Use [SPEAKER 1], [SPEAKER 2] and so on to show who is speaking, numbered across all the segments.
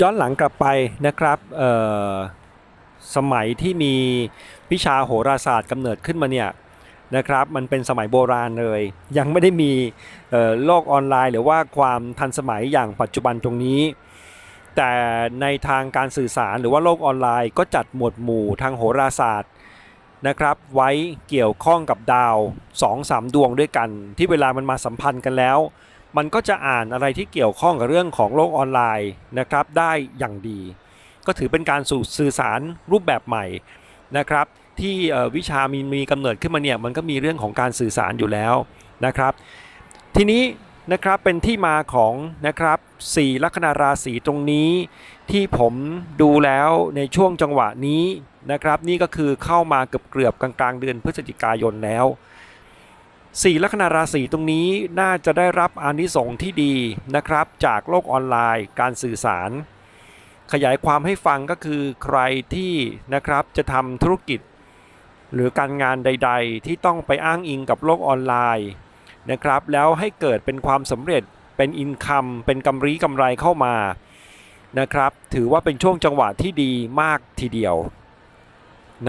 [SPEAKER 1] ย้อนหลังกลับไปนะครับสมัยที่มีวิชาโหราศาสตร์กำเนิดขึ้นมาเนี่ยนะครับมันเป็นสมัยโบราณเลย ยังไม่ได้มีโลกออนไลน์ หรือว่าความทันสมัยอย่างปัจจุบันตรงนี้ แต่ในทางการสื่อสารหรือว่าโลกออนไลน์ ก็จัดหมวดหมู่ทางโหราศาสตร์นะครับไว้เกี่ยวข้องกับดาว 2-3 ดวงด้วยกัน ที่เวลามันมาสัมพันธ์กันแล้ว มันก็จะอ่านอะไรที่เกี่ยวข้องกับเรื่องของโลกออนไลน์นะครับได้อย่างดี ก็ถือเป็นการสู่สื่อสารรูปแบบใหม่นะครับ ที่วิชามีมีกำเนิดขึ้นมาเนี่ยมันก็มีเรื่องของการสื่อสารอยู่แล้วนะครับ ทีนี้นะครับเป็นที่มาของนะครับสี่ลัคนาราศีตรงนี้ ที่ผมดูแล้วในช่วงจังหวะนี้นะครับ นี่ก็คือเข้ามาเกือบเกือบกลางๆ เดือนพฤศจิกายนแล้ว สี่ลัคนาราศีตรงนี้น่าจะได้รับอานิสงส์ที่ดีนะครับ จากโลกออนไลน์การสื่อสาร ขยายความให้ฟังก็คือใครที่นะครับจะทำธุรกิจ หรือการงานใด ๆ ที่ต้องไปอ้างอิงกับโลกออนไลน์นะครับ แล้วให้เกิดเป็นความสำเร็จเป็นอินคัมเป็นกำไรกำไรเข้ามานะครับ ถือว่าเป็นช่วงจังหวะที่ดีมากทีเดียว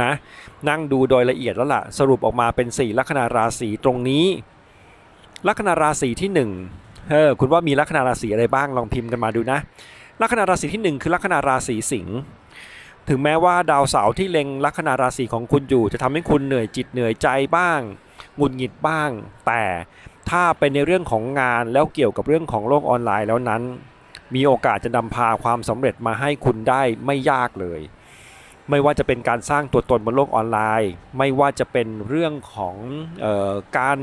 [SPEAKER 1] นะนั่งดูโดยละเอียดแล้วล่ะ สรุปออกมาเป็น 4 ลัคนาราศีตรงนี้ ลัคนาราศีที่1เออคุณว่ามีลัคนาราศีอะไรบ้างลองพิมพ์กันมาดูนะ ลัคนาราศีที่ 1 คือลัคนาราศีสิงห์ถึงแม้ว่าดาวเสาร์ที่เล็งลัคนาราศีของคุณอยู่ จะทำให้คุณเหนื่อยจิตเหนื่อยใจบ้างหงุดหงิดบ้าง แต่ถ้าเป็นในเรื่องของงานแล้วเกี่ยวกับเรื่องของโลกออนไลน์แล้วนั้น มีโอกาสจะนำพาความสำเร็จมาให้คุณได้ไม่ยากเลย ไม่ว่าจะเป็นการสร้างตัวตนบนโลกออนไลน์ ไม่ว่าจะเป็นเรื่องของออการ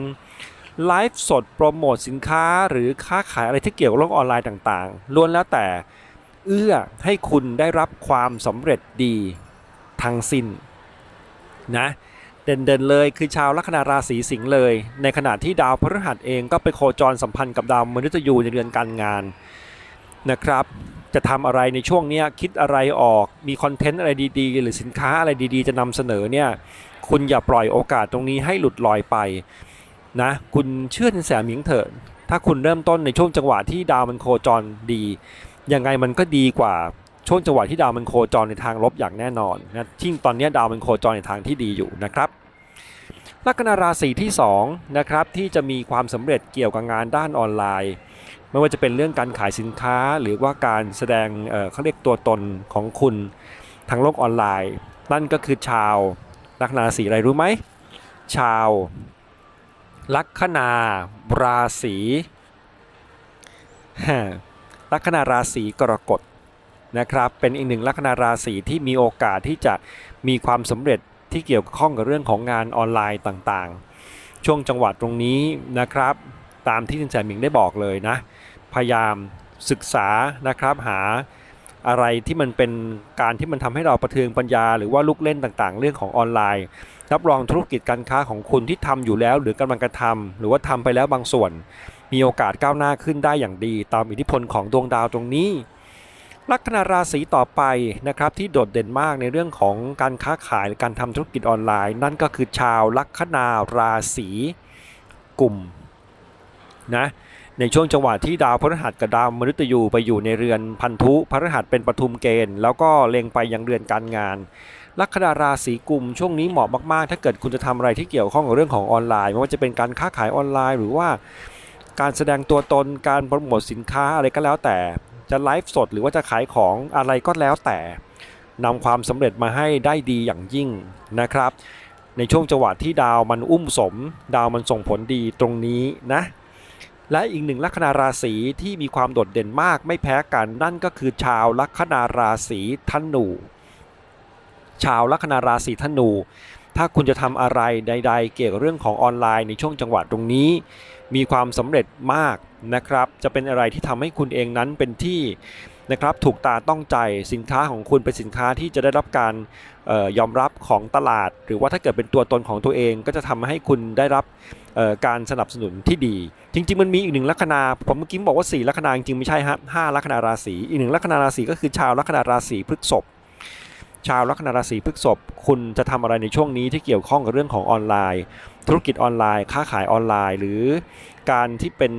[SPEAKER 1] ไลฟ์สดโปรโมทสินค้าหรือค้าขายอะไรที่เกี่ยวกับโลกออนไลน์ต่างๆล้วนแล้วแต่เอื้อให้คุณได้รับความสำเร็จดีทั้งสิ้นนะเด่นๆเลยคือชาวลัคนาราศีสิงห์เลย ในขณะที่ดาวพฤหัสเองก็ไปโคจรสัมพันธ์กับดาวมฤตยูในเรือนการงาน นะครับ จะทำอะไรในช่วงนี้คิดอะไรออกมีคอนเทนต์อะไรดีๆ หรือสินค้าอะไรดีๆ จะนำเสนอเนี่ยคุณอย่าปล่อยโอกาสตรงนี้ให้หลุดลอยไปนะคุณเชื่อสินแสหมิงเถอะถ้าคุณเริ่มต้นในช่วงจังหวะที่ดาวมันโคจรดียังไงมันก็ดีกว่าช่วงจังหวะที่ดาวมันโคจรในทางลบอย่างแน่นอนนะที่ตอนนี้ดาวมันโคจรในทางที่ดีอยู่นะครับลัคนาราศีที่2นะครับที่จะมีความสำเร็จเกี่ยวกับงานด้านออนไลน์ ไม่ว่าจะเป็นเรื่องการขายสินค้าหรือว่าการแสดงเอ่อเขาเรียกตัวตนของคุณทางโลกออนไลน์ นั่นก็คือชาวลัคนาราศีอะไรรู้ไหม ชาวลัคนาราศีลัคนาราศีกรกฎนะครับ เป็นอีกหนึ่งลัคนาราศีที่มีโอกาสที่จะมีความสำเร็จที่เกี่ยวข้องกับเรื่องของงานออนไลน์ต่างๆ ช่วงจังหวะตรงนี้นะครับ ตามที่สินแสหมิงได้บอกเลยนะ พยายามศึกษานะครับหาอะไรที่มันเป็นการที่มันทำให้เราประเทืองปัญญา หรือว่าลูกเล่นต่างๆ เรื่องของออนไลน์ รับรองธุรกิจการค้าของคุณที่ทำอยู่แล้ว หรือกำลังกระทำหรือว่าทำไปแล้วบางส่วน มีโอกาสก้าวหน้าขึ้นได้อย่างดี ตามอิทธิพลของดวงดาวตรงนี้ ลัคนาราศีต่อไปนะครับที่โดดเด่นมากในเรื่องของการค้าขายหรือการทำธุรกิจออนไลน์ นั่นก็คือชาวลัคนาราศีกลุ่ม นะในช่วงจังหวะที่ดาวพฤหัสกับดาวมฤตยูไปอยู่ในเรือนพันธุพฤหัสเป็นปทุมเกณฑ์ แล้วก็เล็งไปยังเรือนการงานลัคนาราศีกุมช่วงนี้เหมาะมากๆ ถ้าเกิดคุณจะทำอะไรที่เกี่ยวข้องกับเรื่องของออนไลน์ ไม่ว่าจะเป็นการค้าขายออนไลน์ หรือว่าการแสดงตัวตนการโปรโมทสินค้าอะไรก็แล้วแต่จะไลฟ์สดหรือว่าจะขายของอะไรก็แล้วแต่นำความสำเร็จมาให้ได้ดีอย่างยิ่งนะครับ ในช่วงจังหวะที่ดาวมันอุ้มสม ดาวมันส่งผลดีตรงนี้นะ และอีกหนึ่งลัคนาราศีที่มีความโดดเด่นมากไม่แพ้กันนั่นก็คือชาวลัคนาราศีธนู ชาวลัคนาราศีธนู ถ้าคุณจะทำอะไรใด ๆ เกี่ยวกับเรื่องของออนไลน์ในช่วงจังหวะตรงนี้ มีความสำเร็จมากนะครับ จะเป็นอะไรที่ทำให้คุณเองนั้นเป็นที่ นะครับถูกตาต้องใจสินค้าของคุณเป็นสินค้าที่จะได้รับการออยอมรับของตลาด หรือว่าถ้าเกิดเป็นตัวตนของตัวเองก็จะทำให้คุณได้รับการสนับสนุนที่ดี จริง ๆ มันมีอีกหนึ่งลัคนาผมเมื่อกี้บอกว่า 4 ลัคนาจริงๆไม่ใช่ฮะห้าลัคนาราศีอีกหนึ่งลัคนาราศีก็คือชาวลัคนาราศีพฤษภชาวลัคนาราศีพฤษภคุณจะทำอะไรในช่วงนี้ที่เกี่ยวข้องกับเรื่องของออนไลน์ ธุรกิจออนไลน์ ค้าขายออนไลน์ หรือการที่เป็น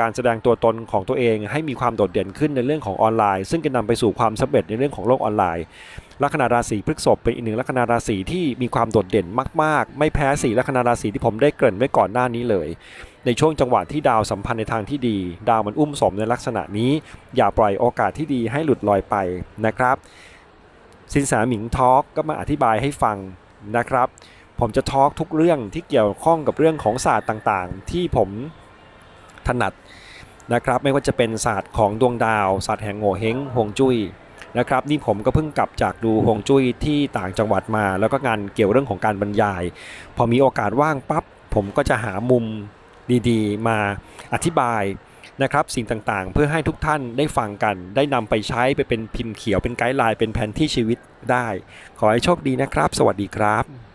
[SPEAKER 1] การแสดงตัวตนของตัวเอง ให้มีความโดดเด่นขึ้นในเรื่องของออนไลน์ ซึ่งจะนำไปสู่ความสำเร็จในเรื่องของโลกออนไลน์ ลัคนาราศีพฤษภเป็นอีกหนึ่งลัคนาราศีที่มีความโดดเด่นมาก ๆ ไม่แพ้สีลัคนาราศีที่ผมได้เกริ่นไว้ก่อนหน้านี้เลย ในช่วงจังหวะที่ดาวสัมพันธ์ในทางที่ดี ดาวมันอุ้มสมในลักษณะนี้ อย่าปล่อยโอกาสที่ดีให้หลุดลอยไปนะครับสินแสหมิงทอล์กก็มาอธิบายให้ฟังนะครับ ผมจะทอล์กทุกเรื่องที่เกี่ยวข้องกับเรื่องของศาสตร์ต่างๆ ที่ผมถนัดนะครับไม่ว่าจะเป็นศาสตร์ของดวงดาวศาสตร์แห่งโง่เฮงฮวงจุ้ยนะครับนี่ผมก็เพิ่งกลับจากดูฮวงจุ้ยที่ต่างจังหวัดมา แล้วก็งานเกี่ยวเรื่องของการบรรยาย พอมีโอกาสว่างปั๊บผมก็จะหามุมดีๆ มาอธิบายนะครับสิ่งต่างๆ เพื่อให้ทุกท่านได้ฟังกัน ได้นำไปใช้ไปเป็นพิมพ์เขียวเป็นไกด์ไลน์เป็นแผนที่ชีวิตได้ ขอให้โชคดีนะครับ สวัสดีครับ